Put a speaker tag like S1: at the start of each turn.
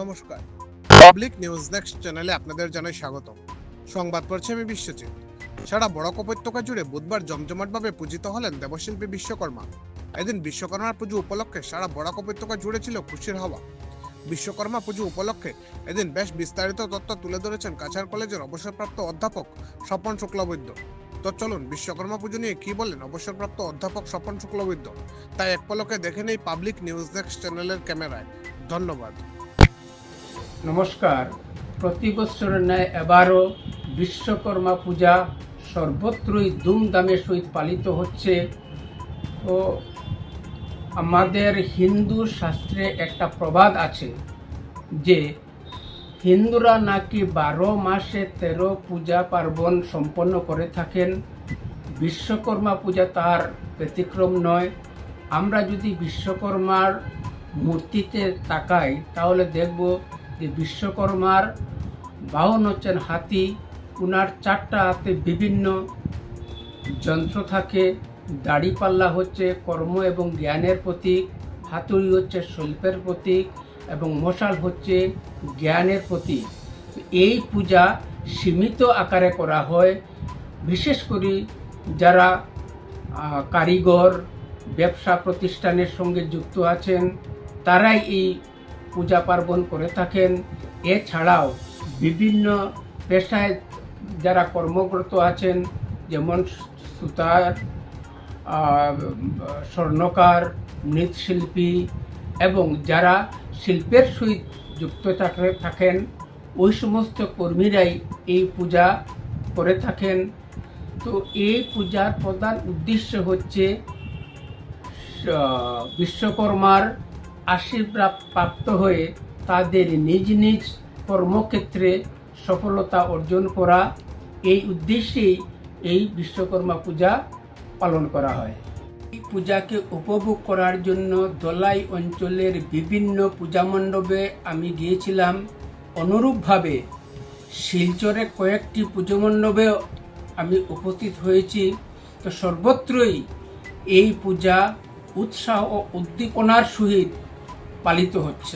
S1: নমস্কার। Public news next চ্যানেলে আপনাদের জানাই স্বাগত সংবাদ পড়ছে আমি বিশ্বজিৎ। সারা বড়ক উপত্যকা জুড়ে বুধবার জমজমাটভাবে পূজিত হলেন দেবশিল্পী বিশ্বকর্মা। এদিন বিশ্বকর্মার পুজো উপলক্ষে সারা বড়ক উপত্যকা জুড়ে ছিল খুশির হাওয়া। বিশ্বকর্মা পুজো উপলক্ষে এদিন বেশ বিস্তারিত তথ্য তুলে ধরেছেন কাছাড় কলেজের অবসরপ্রাপ্ত অধ্যাপক স্বপন শুক্লবৈদ্য। তো চলুন বিশ্বকর্মা পুজো নিয়ে কি বলেন অবসরপ্রাপ্ত অধ্যাপক স্বপন শুক্লবৈদ্য? তাই এক পলকে দেখে নেই পাবলিক নিউজ নেক্সট চ্যানেলের ক্যামেরায়। ধন্যবাদ।
S2: নমস্কার। প্রতি বছরের ন্যায় এবারও বিশ্বকর্মা পূজা সর্বত্রই ধুমধামের সহিত পালিত হচ্ছে ও আমাদের হিন্দু শাস্ত্রে একটা প্রবাদ আছে যে, হিন্দুরা নাকি বারো মাসে তেরো পূজা পার্বণ সম্পন্ন করে থাকেন। বিশ্বকর্মা পূজা তার ব্যতিক্রম নয়। আমরা যদি বিশ্বকর্মার মূর্তিতে তাকাই, তাহলে দেখব যে বিশ্বকর্মার বাহন হচ্ছেন হাতি। উনার চারটা হাতে বিভিন্ন যন্ত্র থাকে। দাড়িপাল্লা হচ্ছে কর্ম এবং জ্ঞানের প্রতীক। হাতুড়ি হচ্ছে শিল্পের প্রতীক এবং মশাল হচ্ছে জ্ঞানের প্রতীক। এই পূজা সীমিত আকারে করা হয়। বিশেষ করে যারা কারিগর, ব্যবসা প্রতিষ্ঠানের সঙ্গে যুক্ত আছেন, তারাই এই পূজা পার্বণ করে থাকেন। এছাড়াও বিভিন্ন পেশায় যারা কর্মরত আছেন, যেমন সুতার স্বর্ণকার, মৃৎশিল্পী এবং যারা শিল্পের সহিত যুক্ত থাকে- থাকেন, ওই সমস্ত কর্মীরাই এই পূজা করে থাকেন। তো এই পূজার প্রধান উদ্দেশ্য হচ্ছে বিশ্বকর্মার আশীর্বাদ প্রাপ্ত হয়ে তাদের নিজ নিজ কর্মক্ষেত্রে সফলতা অর্জন করা। এই উদ্দেশ্যেই এই বিশ্বকর্মা পূজা পালন করা হয়। এই পূজাকে উপভোগ করার জন্য দলাই অঞ্চলের বিভিন্ন পূজা মণ্ডপে আমি গিয়েছিলাম। অনুরূপভাবে শিলচরে কয়েকটি পুজো মণ্ডপে আমি উপস্থিত হয়েছি। তো সর্বত্রই এই পূজা উৎসাহ ও উদ্দীপনার সহিত পালিত হচ্ছে।